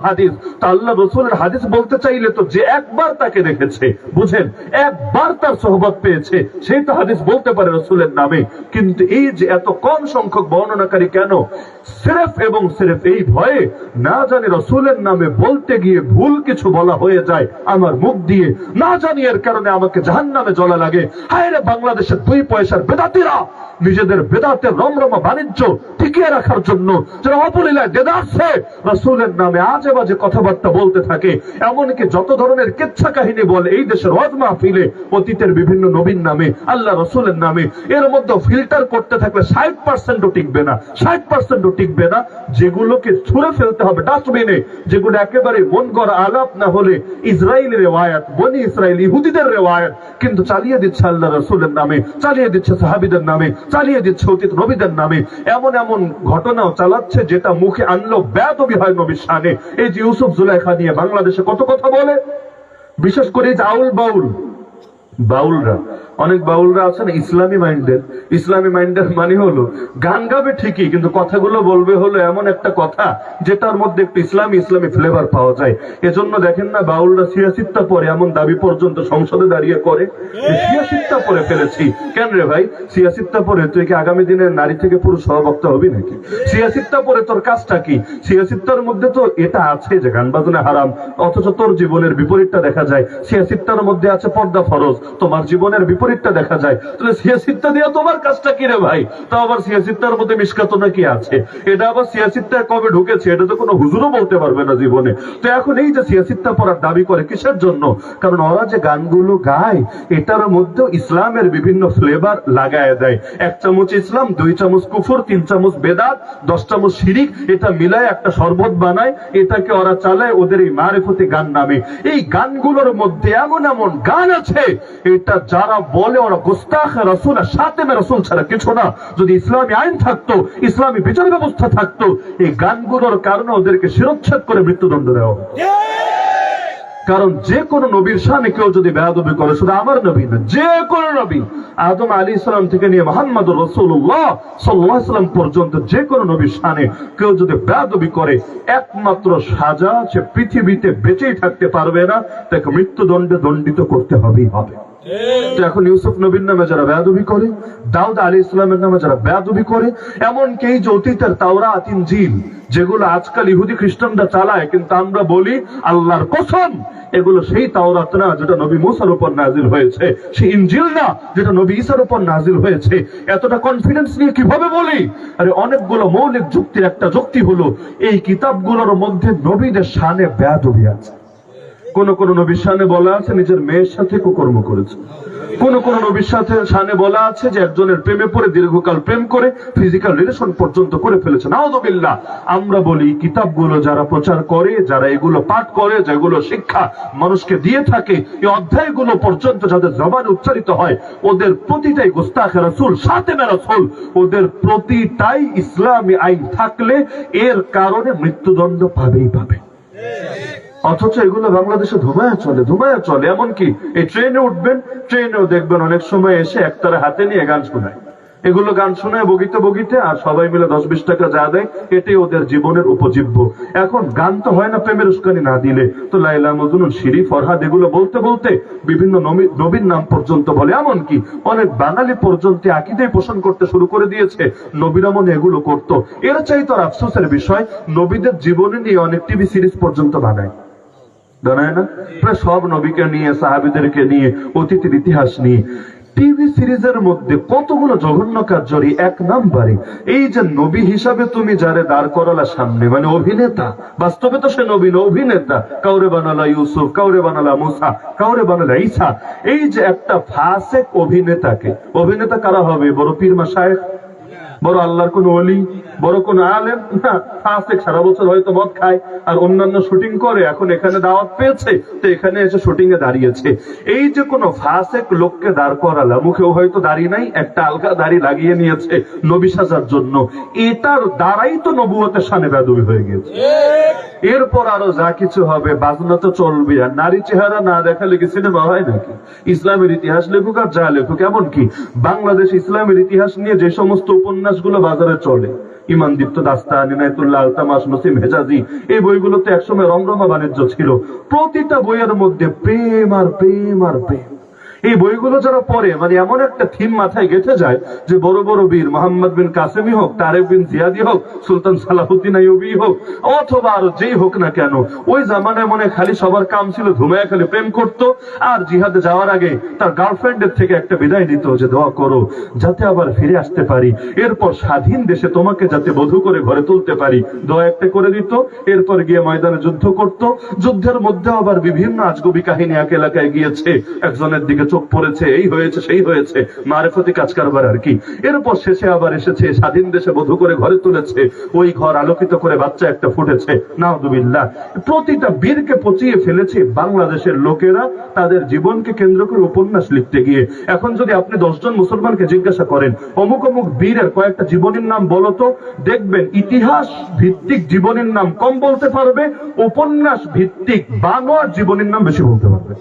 হাদিস। তা আল্লাহ রসুলের হাদিস বলতে চাইলে তো যে একবার তাকে দেখেছে, বুঝেন? একবার তার সোহবত পেয়েছে সেই তো হাদিস বলতে পারে রসুলের নামে। কিন্তু এই যে এত কম সংখ্যক বর্ণনাকারী কেন? সিরেফ এবং সিরেফ এই ভয়ে না জানি রসুলের নামে বলতে গিয়ে ভুল কিছু বলা হয়ে যায় আমার মুখ দিয়ে। না জানি এর কারণে আমাকে জাহান নামে জ্বলা লাগে। হায় রে বাংলাদেশের দুই পয়সার বেদাতিরা! নিজেদের বেদাতের রমরমা বাণিজ্য টিকিয়ে রাখার জন্য যারা অপলীলায় দেদারছে, রসুলের নামে আজে বাজে কথাবার্তা বলতে থাকে। এমনকি যত ধরনের কেচ্ছা কাহিনী বলে, এই দেশের ওয়াজ মাহফিলে অতীতের বিভিন্ন নবীন নামে, আল্লাহ রসুলের নামে, এর মধ্যে ফিল্টার করতে থাকলে ষাট পার্সেন্টও টিকবে না। ষাট পার্সেন্টও টিকবে না। যেগুলোকে ছুঁড়ে ফেলতে হবে ডাস্টবিনে, যেগুলো একেবারে মন করা আলাপ না হলে ইসরায়েলের রেওয়ায়াত, বনি ইসরায়েল, ইহুদিদের রেওয়ায়াত, কিন্তু চালিয়ে দিচ্ছে আল্লাহ রসুলের নামে, চালিয়ে দিচ্ছে সাহাবিদের নামে, চালিয়ে দিচ্ছে অতীত নবীদের নামে। এমন এমন ঘটনাও চালাচ্ছে যেটা মুখে আনলো ব্যাতবি হয় নবীর সানে এই যে ইউসুফ জুলাইখা নিয়ে বাংলাদেশে কত কথা বলে? বিশেষ করে যে আউল বাউল, বাউলরা। অনেক বাউলরা আছেন ইসলামী মাইন্ডের। ইসলামী মাইন্ডের মানে হলো, গান গাবে ঠিকই, কিন্তু কথাগুলো বলবে হলো এমন একটা কথা যেটার মধ্যে একটু ইসলামী ইসলামী ফ্লেভার পাওয়া যায়। এজন্য দেখেন না, বাউলরা সিয়াসিত্তা পরে, এমন দাবি পর্যন্ত সংসদে দাঁড়িয়ে করে সিয়াসিত্তা পরে ফেলেছি। কেন রে ভাই? সিয়াসিত্তা পরে তুই কি আগামী দিনে নারী থেকে পুরুষ সহবক্তা হবি নাকি? সিয়াসিত্তা পরে তোর কাজটা কি? সিয়াসিত্তার মধ্যে তো এটা আছে যে গান বাজনা হারাম, অথচ তোর জীবনের বিপরীতটা দেখা যায়। সিয়াসিত্তার মধ্যে আছে পর্দা ফরজ, তোমার জীবনের বিপরীতটা দেখা যায়। তাহলে সিয়াসিত্তা দিয়ে তোমার কাজটা কি রে ভাই? তাও আবার সিয়াসিত্তার মধ্যে মিসকাতনা কি আছে? এটা আবার সিয়াসিত্তায় কবে ঢুকেছে? এটা তো কোনো হুজুরও বলতে পারবে না জীবনে। তো এখন এই যে সিয়াসিত্তা পড়ার দাবি করে কিসের জন্য? কারণ ওরা যে গানগুলো গায়, এটার মধ্যেও ইসলামের বিভিন্ন ফ্লেভার লাগায় দেয়। এক চামচ ইসলাম, দুই চামচ কুফর, তিন চামচ বেদাত, দশ চামচ শিরিক, এটা মিলায় একটা শরবত বানায়, এটাকে ওরা চালায় ওদের এই মারেফতি গান নামে। এই গানগুলোর মধ্যে এমন এমন গান আছে, এটা যারা বলে ওরা গোস্তাখ রসুল আর সাতেমে রসুল ছাড়া কিছু না। যদি ইসলামী আইন থাকতো ইসলামী বিচার ব্যবস্থা থাকতো এই গানগুলোর কারণে ওদেরকে শিরোচ্ছেদ করে মৃত্যুদণ্ড দেওয়া। কারণ যে কোন নবীর সামনে কেউ যদি বেয়াদবি করে শুধু আমার নবী না যে কোন নবী আদম আলী ইসলাম থেকে নিয়ে মোহাম্মদ রসুল্লাহ সাল্লাম পর্যন্ত যে কোন নবীর সামনে কেউ যদি বেয়াদবি করে একমাত্র সাজা সে পৃথিবীতে বেঁচেই থাকতে পারবে না তাকে মৃত্যুদণ্ডে দণ্ডিত করতে হবেই হবে। এখন ইউসুফ নবীর নামে যারা বেয়াদবি করে, দাউদ আলী ইসলামের নামে যারা বেয়াদবি করে, এমনকি এই যে অতীতের তাওরা জিল যেগুলো আজকাল ইহুদি খ্রিস্টানরা চালায়, কিন্তু আমরা বলি আল্লাহর কসম, এগুলো সেই তাওরাত না যেটা নবী মুসার উপর নাজিল হয়েছে। সেই ইনজিল না যেটা নবী ঈসার উপর নাজিল হয়েছে। এতটা কনফিডেন্স নিয়ে কীভাবে বলি? আরে অনেকগুলো মৌলিক যুক্তির একটা যুক্তি হলো, এই কিতাবগুলোর মধ্যে নবীদের শানে বেয়াদবি আছে। কোন কোন নবীর সামনে বলা আছে, নিজের মেয়ের সাথে কুকর্ম করেছে। কোন কোন নবীর সাথে সামনে বলা আছে যে একজনের প্রেমে পড়ে, দীর্ঘকাল প্রেম করে ফিজিক্যাল রিলেশন পর্যন্ত করে ফেলেছে। নাওদবিল্লাহ আমরা বলি কিতাবগুলো যারা প্রচার করে, যারা এগুলো পাঠ করে, যেগুলো শিক্ষা মানুষকে দিয়ে থাকে, এই অধ্যায়গুলো পর্যন্ত যাদের জবান উচ্চারিত হয়, ওদের প্রতিটাই গোস্তাখ রাসুল সাথে রাসুল, ওদের প্রতিটাই ইসলামী আইন থাকলে এর কারণে মৃত্যুদণ্ড পাবেই পাবে। অথচ এগুলো বাংলাদেশে ধুমায়া চলে ধুমায়া চলে। এমনকি এই ট্রেনে উঠবেন, ট্রেনেও দেখবেন অনেক সময় এসে একতারা হাতে নিয়ে গান শোনায়। এগুলো গান শোনায় বগিতে বগিতে, আর সবাই মিলে দশ বিশ টাকা যা দেয়, এটাই ওদের জীবনের উপজীব্য। এখন গান তো হয় না প্রেমের উস্কানি না দিলে। তো লাইলা মজনুন, শিরি, ফরহাদ, এগুলো বলতে বলতে বিভিন্ন নবী- নবীর নাম পর্যন্ত বলে। এমনকি অনেক বাঙালি পর্যন্ত আকিদাই পোষণ করতে শুরু করে দিয়েছে, নবীরা মনে এগুলো করতো। এর চাইতো আফসোসের বিষয়, নবীদের জীবনে নিয়ে অনেক টিভি সিরিজ পর্যন্ত বানায়। জানায় না প্রায় সব নবীকে নিয়ে, সাহাবিদেরকে নিয়ে, অতীতের ইতিহাস নিয়ে, টিভি সিরিজের মধ্যে কতগুলো জঘন্য কার্যরি এক নাম্বারে। এই যে নবী হিসাবে তুমি যারে দাঁড় করালা সামনে মানে অভিনেতা, বাস্তবে তো সে নবীন অভিনেতা। কাউরে বানালা ইউসুফ, কাউরে বানালা মুসা, কাউরে বানালা ঈসা। এই যে একটা ফাসেক অভিনেতাকে, অভিনেতা কারা হবে? বড় পীর মাসায়েক বড় আল্লাহর কোন অলি বড় কোন আলেম না, ফাসেক সারা বছর হয়তো মদ খায়, আর অন্যান্য শুটিং করে, এখন এখানে দাওয়াত পেয়েছে, তো এখানে এসে শুটিং এ দাঁড়িয়েছে। এই যে কোন ফাসেক লোককে দাঁড় করালা, মুখেও হয়তো দাঁড়িয়ে নাই, একটা আলগা দাড়ি লাগিয়ে নিয়েছে নবী সাজার জন্য। এটার দ্বারাই তো নবুয়তের সানে বেদবি হয়ে গেছে এরপর আরও যা কিছু হবে, বাজনা তো চলবে, আর নারী চেহারা না দেখালে কি সিনেমা হয় নাকি? ইসলামের ইতিহাস লেখুক আর যা লেখুক এমন কি বাংলাদেশ ইসলামের ইতিহাস নিয়ে যে সমস্ত উপন্যাসগুলো বাজারে চলে ইমান দীপ্ত দাস্তা নিনায়তুল্লাহ আলতামাস, নসিম হেজাজি, এই বইগুলোতে একসময় রমরমা বাণিজ্য ছিল। প্রতিটা বইয়ের মধ্যে প্রেম আর প্রেম আর প্রেম। এই বইগুলো যারা পড়ে মানে এমন একটা থিম মাথায় গেঁথে যায় যে বড় বড় বীর, মোহাম্মদ বিন কাসেমি হোক, তারেক বিন জিয়াদি হোক, সুলতান সালাহুদ্দিন আইয়ুবী হোক, অথবা আর যেই হোক না কেন, ওই জামানায় মনে খালি সবার কাম ছিল ধুমায় খালি প্রেম করত, আর জিহাদে যাওয়ার আগে তার গার্লফ্রেন্ডের থেকে একটা বিদায় নিত যে দোয়া করো, যাতে আবার ফিরে আসতে পারি। এরপর স্বাধীন দেশে তোমাকে যাতে বধু করে ঘরে তুলতে পারি। দোয়া একটা করে দিত, এরপর গিয়ে ময়দানে যুদ্ধ করত। যুদ্ধের মধ্যে আবার বিভিন্ন আজগবি কাহিনী এক এলাকায় গিয়েছে। একজনের দিকে চোখ পড়েছে, এই হয়েছে, সেই হয়েছে মারেফতি কাজ কারবার আর কি। এরপর শেষে আবার এসেছে, স্বাধীন দেশে বধু করে ঘরে তুলেছে, ওই ঘর আলোকিত করে বাচ্চা একটা ফুটেছে নাউদুবিল্লাহ প্রতিটা বীরকে পচিয়ে ফেলেছে বাংলাদেশের লোকেরা, তাদের জীবনকে কেন্দ্র করে উপন্যাস লিখতে গিয়ে। এখন যদি আপনি দশজন মুসলমানকে জিজ্ঞাসা করেন, অমুক অমুক বীরের কয়েকটা জীবনীর নাম বলো তো, দেখবেন ইতিহাস ভিত্তিক জীবনীর নাম কম বলতে পারবে, উপন্যাস ভিত্তিক বানোয়ার জীবনীর নাম বেশি বলতে পারবে।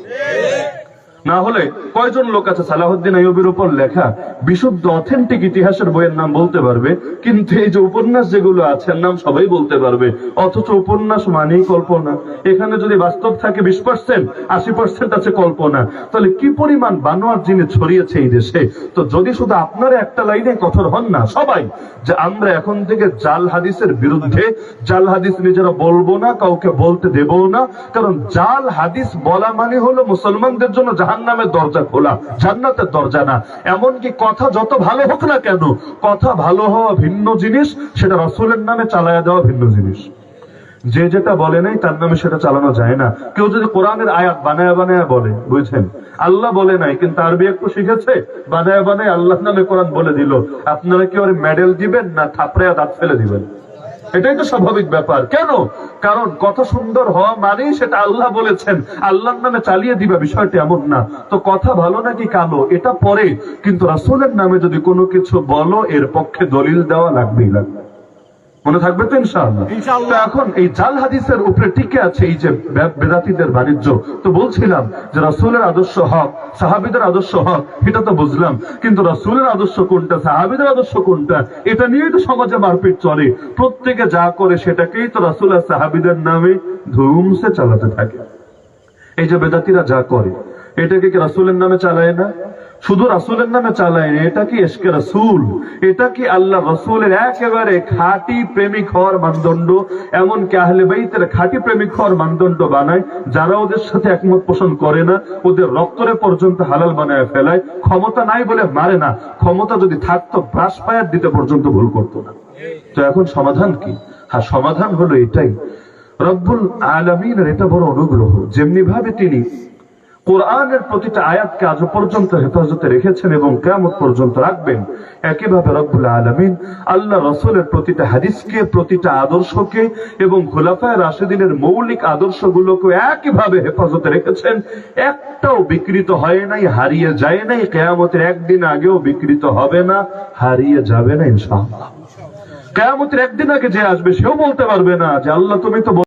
না হলে কয়জন লোক আছে সালাহুদ্দিন আইয়ুবের উপর লেখা, বিশুদ্ধ অথেন্টিক ইতিহাসের বইয়ের নাম বলতে পারবে, কিন্তু এই যে উপন্যাস যেগুলো আছে নাম সবাই বলতে পারবে, অথচ উপন্যাস মানেই কল্পনা। এখানে যদি বাস্তব থাকে বিশ পার্সেন্ট আশি পার্সেন্ট আছে কল্পনা। তাহলে কি পরিমাণ বানোয়ার জিনিস ছড়িয়েছে এই দেশে? তো যদি শুধু আপনারা একটা লাইনে কঠোর হন না, সবাই, যে আমরা এখন থেকে জাল হাদিসের বিরুদ্ধে, জাল হাদিস নিজেরা বলব না, কাউকে বলতে দেবো না, কারণ জাল হাদিস বলা মানে হলো মুসলমানদের জন্য জাহান নামের দরজা খোলা, জান্নাতের দরজা না। এমনকি কথা যত ভালো হোক না কেন, কথা ভালো হওয়া ভিন্ন জিনিস, সেটা রসুলের নামে চালায়া দেওয়া ভিন্ন জিনিস। যে যেটা বলে নাই, তার নামে সেটা চালানো যায় না। কেউ যদি কোরআনের আয়াত বানায় বানায় বলে, বুঝছেন? আল্লাহ বলে নাই, কিন্তু আরবি একটু শিখেছে, বানায় বানায় আল্লাহ নামে কোরআন বলে দিল। আপনারা কি ওর মেডেল দিবেন না থাপড়ে দাঁত ফেলে দিবেন? এটাই তো স্বাভাবিক ব্যাপার। কেন? কারণ কত সুন্দর হওয়া মানেই সেটা আল্লাহ বলেছেন। আল্লাহর নামে চালিয়ে দিবা, বিষয়টি এমন না। তো কথা ভালো নাকি কালো? এটা পরে। কিন্তু রাসুলের নামে যদি কোনো কিছু বলো, এর পক্ষে দলিল দেওয়া লাগবেই লাগবে। মনে থাকবে তো ইনশাআল্লাহ? তো এখন এই জাল হাদিসের উপরে টিকে আছে এই যে বেদাতীদের বাণিজ্য। তো বলছিলাম যে রাসূলের আদর্শ হক সাহাবীদের আদর্শ হক এটা তো বুঝলাম। কিন্তু রাসূলের আদর্শ কোনটা সাহাবীদের আদর্শ কোনটা এটা নিয়েই তো সমাজে মারপিট চলে। প্রত্যেকে যা করে সেটাকেই তো রাসূল আর সাহাবীদের নামে ধুমসে চালাতে থাকে। এই যে বেদাতিরা যা করে এটাকে কি রাসূলের নামে চালায় না? শুধু রাসূলের নামে চালায় না, এটা কি এসকে রাসূল? এটা কি আল্লাহ রাসূলের একেবারে খাঁটি প্রেমিক হওয়ার মানদণ্ড? এমনকি আহলে বাইতের খাঁটি প্রেমিক হওয়ার মানদণ্ড বানায়, যারা ওদের সাথে একমত পোষণ করে না, ওদের রক্তরে পর্যন্ত হালাল বানায় ফেলায়, ক্ষমতা নাই বলে মারে না, ক্ষমতা যদি থাকতো, ব্রাশ ফায়ার দিতে পর্যন্ত ভুল করতো না। তো এখন সমাধান কি? হ্যাঁ সমাধান হলো এটাই। রব্বুল আলমিনের এটা বড় অনুগ্রহ যেমনি ভাবে তিনি কোরআনের প্রতিটা আয়াতকে আজ পর্যন্ত হেফাজতে রেখেছেন এবং কেমন পর্যন্ত রাখবেন। একইভাবে রব্বুল আলমিন আল্লাহ রসুলের প্রতিটা হাদিসকে, প্রতিটা আদর্শকে এবং খোলাফায় রাশেদিনের মৌলিক আদর্শগুলোকে একইভাবে হেফাজতে রেখেছেন। একটাও বিকৃত হয় নাই, হারিয়ে যায় নাই, কেয়ামতের একদিন আগেও বিকৃত হবে না, হারিয়ে যাবে না ইনশাআল্লাহ। কেয়ামতের একদিন আগে যে আসবে সেও বলতে পারবে না যে আল্লাহ তুমি তো